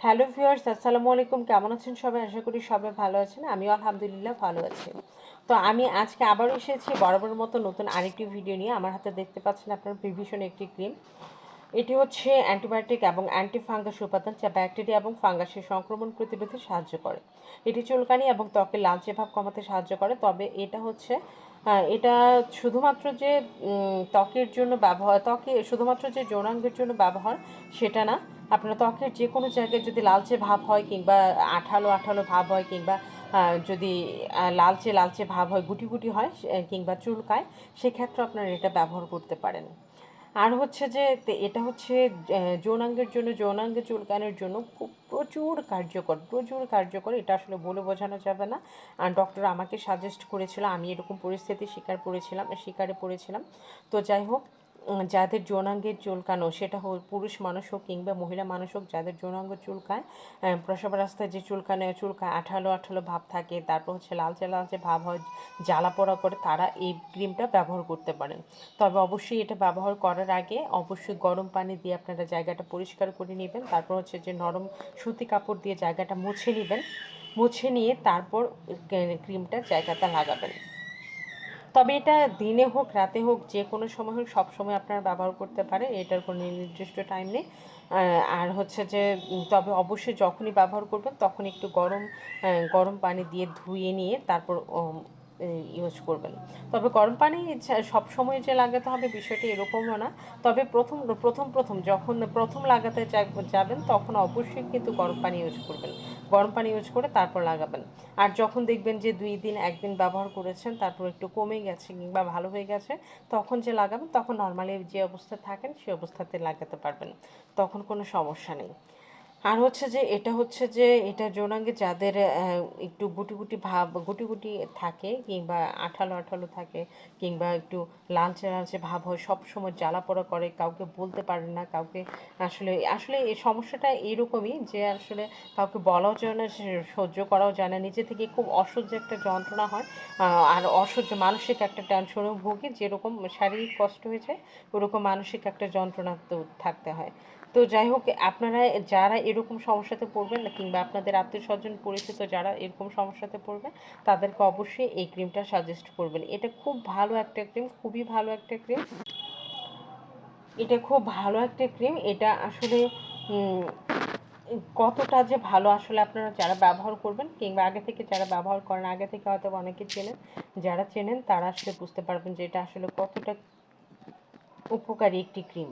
Hello viewers, আসসালামু আলাইকুম। কেমন আছেন সবাই? আশা করি সবাই ভালো আছেন। আমিও আলহামদুলিল্লাহ ভালো আছি। তো আমি আজকে আবারও এসেছি বরাবর মতো নতুন আরেকটি ভিডিও নিয়ে। আমার হাতে দেখতে পাচ্ছেন আপনার প্রিভিশন একটি ক্রিম এটি হচ্ছে অ্যান্টিবায়োটিক এবং অ্যান্টিফাঙ্গাস উপাদান যা ব্যাকটেরিয়া এবং ফাঙ্গাসের সংক্রমণ প্রতিরোধে সাহায্য করে। এটি চুলকানি এবং ত্বকের লালচে ভাব কমাতে সাহায্য করে। তবে এটা হচ্ছে এটা শুধুমাত্র যে ত্বকের জন্য ব্যবহার, ত্বকে, শুধুমাত্র যে যৌনাঙ্গের জন্য ব্যবহার, সেটা না। আপনার ত্বকের যে কোনো জায়গায় যদি লালচে ভাব হয় কিংবা আঠালো আঠালো ভাব হয় কিংবা যদি লালচে লালচে ভাব হয়, গুটি গুটি হয় কিংবা চুলকায়, সেক্ষেত্রে আপনারা এটা ব্যবহার করতে পারেন। আর হচ্ছে যে এটা হচ্ছে যৌনাঙ্গের জন্য, যৌনাঙ্গে চুলকানোর জন্য খুব প্রচুর কার্যকর প্রচুর কার্যকর, এটা আসলে বলে বোঝানো যাবে না। আর ডক্টর আমাকে সাজেস্ট করেছিল, আমি এরকম পরিস্থিতি শিকার করেছিলাম, শিকারে পড়েছিলাম। তো যাই হোক যাদের যৌনাঙ্গের চুলকানো, সেটা হোক পুরুষ মানুষ হোক কিংবা মহিলা মানুষ হোক, যাদের যৌনাঙ্গ চুলকায় প্রসব রাস্তায় যে চুলকানে, চুলকায় আঠালো আঠালো ভাব থাকে, তারপর হচ্ছে লালচে লালচে ভাব হয়, জ্বালা পোড়া করে, তারা এই ক্রিমটা ব্যবহার করতে পারেন। তবে অবশ্যই এটা ব্যবহার করার আগে অবশ্যই গরম পানি দিয়ে আপনারা জায়গাটা পরিষ্কার করে নেবেন, তারপর হচ্ছে যে নরম সুতি কাপড় দিয়ে জায়গাটা মুছে নেবেন, মুছে নিয়ে তারপর ক্রিমটা জায়গাটা লাগাবেন। তবে এটা দিনে হোক, রাতে হোক, যে কোনো সময় হোক, সব সময় আপনারা ব্যবহার করতে পারেন, এটার কোনো নির্দিষ্ট টাইম নেই। আর হচ্ছে যে তবে অবশ্যই যখনই ব্যবহার করবেন, তখন একটু গরম গরম পানি দিয়ে ধুয়ে নিয়ে তারপর ইউজ করবেন। তবে গরম পানি সব সময় যে লাগাতে হবে বিষয়টা এরকমও না। তবে প্রথম প্রথম প্রথম যখন প্রথম লাগাতে যাবেন, তখন অবশ্যই কিন্তু গরম পানি ইউজ করবেন। গরম পানি ইউজ করে তারপর লাগাবেন। আর যখন দেখবেন যে দুই দিন একদিন ব্যবহার করেছেন, তারপর একটু কমে গেছে কিংবা ভালো হয়ে গেছে, তখন যে লাগাবেন, তখন নর্মালি যে অবস্থায় থাকেন সেই অবস্থাতে লাগাতে পারবেন। তখন কোনো সমস্যা নেই। আর হচ্ছে যে, এটা হচ্ছে যে, এটা যৌনাঙ্গে যাদের একটু গুটি গুটি ভাব, গুটি গুটি থাকে কিংবা আঠালো আঠালো থাকে কিংবা একটু লালচে লালচে ভাব হয় সব সময় জ্বালা পোড়া করে, কাউকে বলতে পারে না, কাউকে আসলে আসলে এই সমস্যাটা এরকমই যে, আসলে কাউকে বলাও যায় না সহ্য করাও যায় না। নিজে থেকে খুব অসহ্য একটা যন্ত্রণা হয় আর অসহ্য মানসিক একটা টেনশনেও ভুগি, যেরকম শারীরিক কষ্ট হয়েছে, ওরকম মানসিক একটা যন্ত্রণা থাকতে হয়। তো যাই হোক আপনারা যারা এরকম সমস্যাতে পড়বেন না কিংবা আপনাদের আত্মীয় স্বজন পরিচিত যারা এরকম সমস্যাতে পড়বে তাদেরকে অবশ্যই এই ক্রিমটা সাজেস্ট করবেন। এটা খুব ভালো একটা ক্রিম খুবই ভালো একটা ক্রিম এটা খুব ভালো একটা ক্রিম এটা আসলে কতটা যে ভালো আসলে আপনারা যারা ব্যবহার করবেন কিংবা আগে থেকে যারা ব্যবহার করেন, আগে থেকে হয়তো অনেকে চেনেন, যারা চেনেন তারা আসলে বুঝতে পারবেন যে এটা আসলে কতটা উপকারী একটি ক্রিম